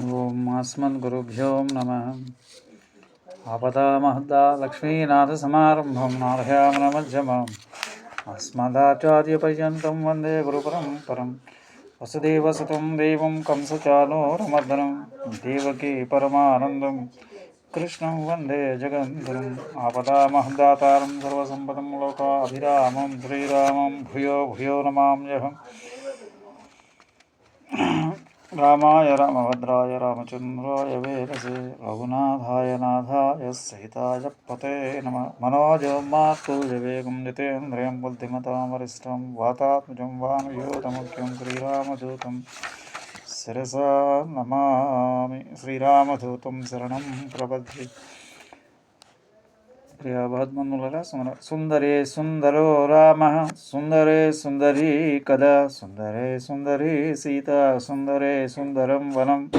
ఓం అస్మద్గురుభ్యో నమ. ఆపదామహద్దా లక్ష్మీనాథసమారంభం నారయామనమధ్యమాం. అస్మదాచార్యపర్యంతం వందే గురుపరంపరం. వసుదేవసుతం దేవం కంసచానోరమర్దనం దేవకీ పరమానందం. కృష్ణం వందే జగద్గురుం ఆపదామహదాతారం సర్వసంపదం లోకాభిరామం శ్రీరామం. భూయో భూయో నమామ్యహం. రామాయ రామభద్రాయ రామచంద్రాయ వేరసే రఘునాథాయ నాథాయ సహితాయ పతే నమ మనోజోమాత్తూజవేగం జితేంద్రియం బుద్ధిమతామరిష్టం వాతాత్మజం వానుయోతముఖ్యం శ్రీరామదూతం శిరసా నమామి. శ్రీరామదూతం శరణం ప్రబద్ధి ప్రియ భగవద్బంధువుల సుందర సుందరే సుందరో రామ సుందరే సుందరీ కదా సుందరే సుందరీ సీత సుందరే సుందరం వనం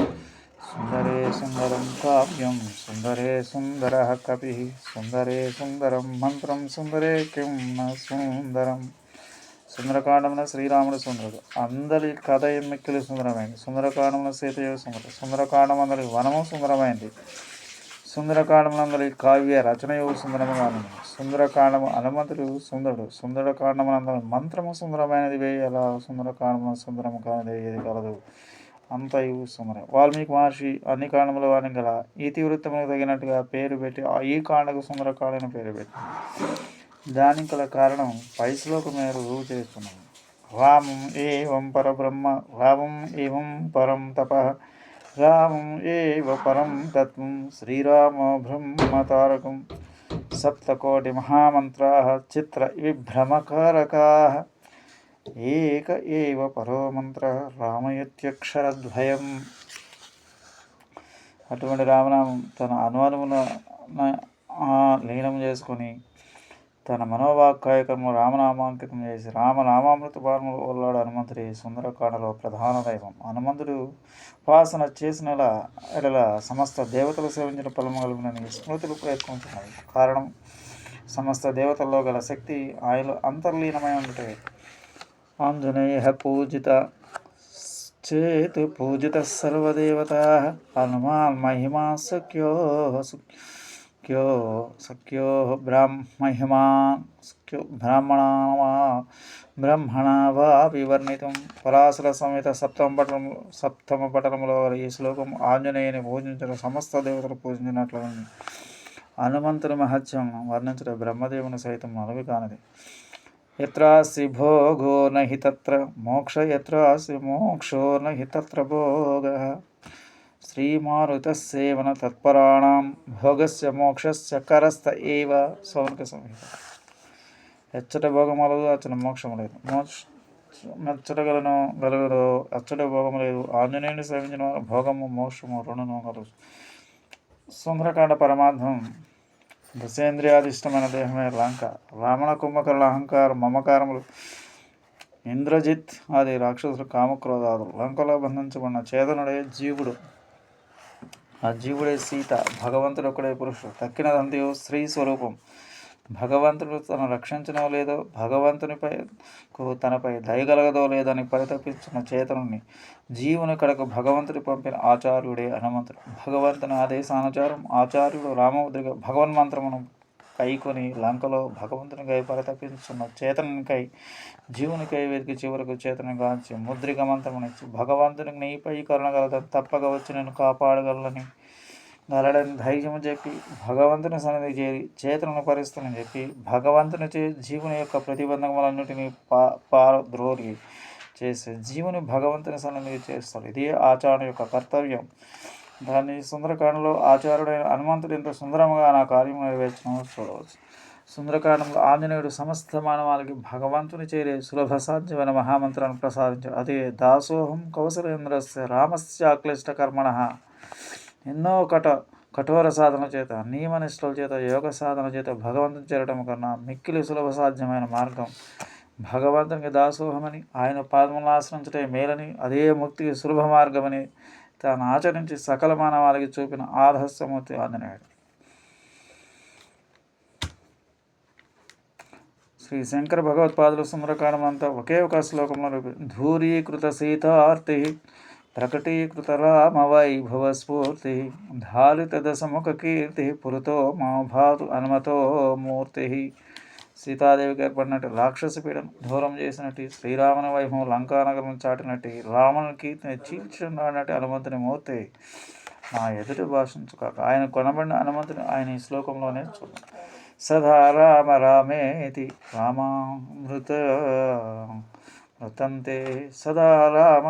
సుందరే సుందరం కావ్యం సుందరే సుందర కవి సుందరే సుందరం మంత్రం సుందరే కిం సుందరం. సుందరకాండమున శ్రీరాముడు సుందరుడు. అందరి కథ ఎమ్మిక్కిలి సుందరమైంది. సుందరకాండమున సీతయ్య సుందరుడు. సుందరకాండం అందరి వనము సుందరమైంది. సుందరకాండమునందరి కావ్య రచనయు సుందరముగాను. సుందరకాండము హనుమంతుడు సుందరుడు. సుందరకాండమునందరి మంత్రము సుందరమైనది వేయలా సుందరకాండము సుందరము కానిది ఏది కలదు. అంతయు సుందరం. వాల్మీకి మహర్షి అన్ని కాండముల వాని గల ఇతివృత్తములకు తగినట్టుగా పేరు పెట్టి ఆ ఈ కాండకు సుందరకాండని పేరు పెట్టి దానికి గల కారణం పైసలోకి శ్లోకం మేర రుజువు చేస్తున్నాం రామం ఏవం పరబ్రహ్మ రామం ఏవం పరం తప రామం ఏవ పరం తత్వం శ్రీరామ బ్రహ్మతారకం సప్తకోటి మహామంత్రా చిత్ర విభ్రమకారకా ఏక ఏవ పరో మంత్ర రామయత్యక్షరద్వయం అటువంటి రామనామం తన అనుమానమున లీనం చేసుకొని తన మనోవాక్కాయకము రామనామాంకితం చేసి రామనామామృత బాణములు ఒల్లాడు హనుమంతుడి సుందరకాండలో ప్రధాన దైవం. హనుమంతుడు ఉపాసన చేసిన ఎడల సమస్త దేవతలు సేవించిన ఫలము కలుగునని స్మృతులు ప్రయత్నించినవి కారణం సమస్త దేవతల్లో గల శక్తి ఆయనలో అంతర్లీనమై ఉంటే ఆంజనేయ పూజిత చేతు పూజిత సర్వదేవత హనుమాన్ మహిమా సుఖ్యో సఖ్యో సఖ్యో బ్రాహ్మహిమా సఖ్యో బ్రాహ్మణా బ్రహ్మణ వా వివర్ణితం. పరాశర సమేత సప్తమ పటం సప్తమ పటంలో ఈ శ్లోకం ఆంజనేయుని పూజించిన సమస్త దేవతలు పూజించినట్లు ఉంది హనుమంతుని మహత్యం వర్ణించిన బ్రహ్మదేవుని సైతం మనవి కానిది. ఎత్రాసి భోగో నహి తత్ర మోక్ష ఎత్రాసి మోక్షో నహి తత్ర భోగ. శ్రీమారుతసేవన తత్పరాణం భోగస్య మోక్షస్య కరస్థ ఏవ సౌనక సంహిత ఎచ్చట భోగము లేదు అచ్చట మోక్షము లేదు. మోక్ష మెచ్చటగలను గలగదు అచ్చట భోగము లేదు. ఆంజనేయుని సేవించిన భోగము మోక్షము రుణను కలదు సుందరకాండ పరమార్థం దశేంద్రియాదిష్టమైన దేహమే లంక. రావణ కుంభకరుల అహంకారం మమకారములు ఇంద్రజిత్ ఆది రాక్షసులు కామక్రోధాదులు. లంకలో బంధించబడిన చేతనుడే జీవుడు. ఆ జీవుడే సీత భగవంతుడు ఒకడే పురుషుడు. తక్కినదంతయు స్త్రీ స్వరూపం. భగవంతుడు తను రక్షించనో లేదో భగవంతునిపై తనపై దయగలగదో లేదని పరితపించిన చేతనుని జీవుని కడకు భగవంతుడి పంపిన ఆచార్యుడే హనుమంతుడు. భగవంతుని ఆదేశానుచారం ఆచార్యుడు రామముద్రిగా భగవన్మంత్రమును కైకొని లంకలో భగవంతునికై పరితపించున్న చేతనునికై జీవునికై వెతికి చివరకు చేతను గాంచి ముద్రిక మంత్రమునిచ్చి భగవంతునికి నీపై కరుణగలదని తప్పక వచ్చి నేను కాపాడగలని. గలడని ధైర్యం చెప్పి భగవంతుని సన్నిధి చేరి చేతనను పరిస్థితిని చెప్పి భగవంతుని చే జీవుని యొక్క ప్రతిబంధకములన్నిటినీ పా పారద్రోరి చేసి జీవుని భగవంతుని సన్నిధి చేస్తాడు ఇది ఆచార్య యొక్క కర్తవ్యం. దాన్ని సుందరకాండలో ఆచార్యుడైన హనుమంతుడు ఎంత సుందరముగా నా కార్యం నెరవేర్చడం చూడవచ్చు. సుందరకాండంలో ఆంజనేయుడు సమస్త మానవాళికి భగవంతుని చేరే సులభ సాధ్యమైన మహామంత్రాన్ని ప్రసాదించాడు. అదే దాసోహం కౌశలేంద్రస్య రామస్యాక్లిష్ట కర్మణ ఎన్నో కట కఠోర సాధన చేత నియమనిష్టల చేత యోగ సాధన చేత భగవంతుని చేరడం కన్నా మిక్కిలి సులభ సాధ్యమైన మార్గం భగవంతునికి దాసోహమని ఆయన పాదములను ఆశ్రయించటే మేలని అదే ముక్తికి సులభ మార్గమని తాను ఆచరించి సకల మానవాళికి చూపిన ఆదర్శమూర్తి ఆంజనేయుడు. శ్రీ శంకర భగవత్పాదులు సుందరకాండం అంతా ఒకే ఒక శ్లోకంలో రూపి ధూరీకృత సీతార్తి ప్రకటీకృత రామ వైభవ స్ఫూర్తి ధాలిత దశముఖ కీర్తి పురుతో మా భాతు అనుమతో మూర్తి సీతాదేవికి ఏర్పడినట్టు రాక్షస పీడను దూరం చేసినట్టు శ్రీరాముని వైభవం లంకానగరం చాటినట్టు రాముని కీర్తిని చీల్చున్నాడన్నట్టు హనుమంతుని మూర్తి నా ఎదుటి భాషించుకాక ఆయన కొనబడిన హనుమంతుని ఆయన ఈ శ్లోకంలోనే చూడండి. సదా రామ రామేతి రామామృత మృతంతే సదా రామ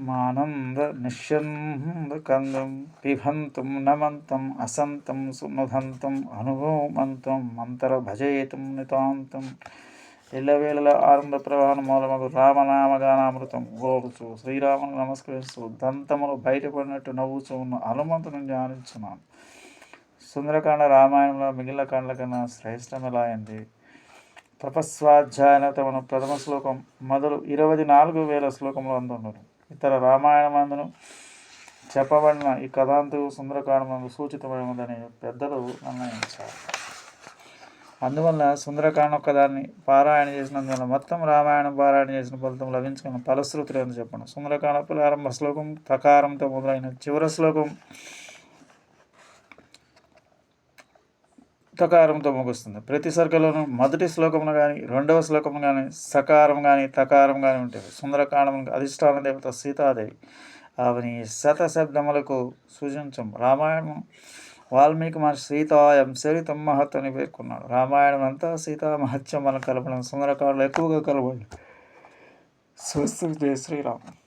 మానంద నిశ్యంద కందం పిబంతం నమంతం అసంతం సుమధంతం అనుభవమంతం మంతర భజేతం నితాంతం ఎల్లవేళల ఆనంద ప్రవాహం మూలమగు రామనామగానామృతం గోరుచు శ్రీరామును నమస్కరిస్తూ దంతములు బయటపడినట్టు నవ్వుచూ ఉన్న హనుమంతుని ధ్యానించున్నాను సుందరకాండ రామాయణంలో మిగిలిన కాండల కన్నా శ్రేష్టం తపస్వాధ్యాయనతమను ప్రథమ శ్లోకం మొదలు ఇరవై నాలుగు వేల శ్లోకంలో అందున్నారు ఇతర రామాయణమందును చెప్పబడిన ఈ కథాంతు సుందరకాండమందు సూచితమైనదని పెద్దలు నిర్ణయించారు. అందువల్ల సుందరకాండ ఒక్కదాన్ని పారాయణ చేసినందువల్ల మొత్తం రామాయణం పారాయణ చేసిన ఫలితం లభించుకున్న ఫలశ్రుతులు అని చెప్పండి. సుందరకాండ ప్రారంభ శ్లోకం తకారంతో మొదలైన చివరి శ్లోకం తకారంతో ముగుస్తుంది. ప్రతి సర్గలోనూ మొదటి శ్లోకమును కానీ రెండవ శ్లోకమును కానీ సకారం కానీ తకారం కానీ ఉంటుంది సుందరకాండము అధిష్టాన దేవత సీతాదేవి ఆమెని శతశబ్దములకు సూచించం. రామాయణం వాల్మీకి మహర్షి సీతాయం సరితం మహత్ అని పేర్కొన్నాడు. రామాయణం అంతా సీతా మహత్యం మనం కలపడం సుందరకాండలు ఎక్కువగా కలపండి. స్వస్తి జయ శ్రీరామ్.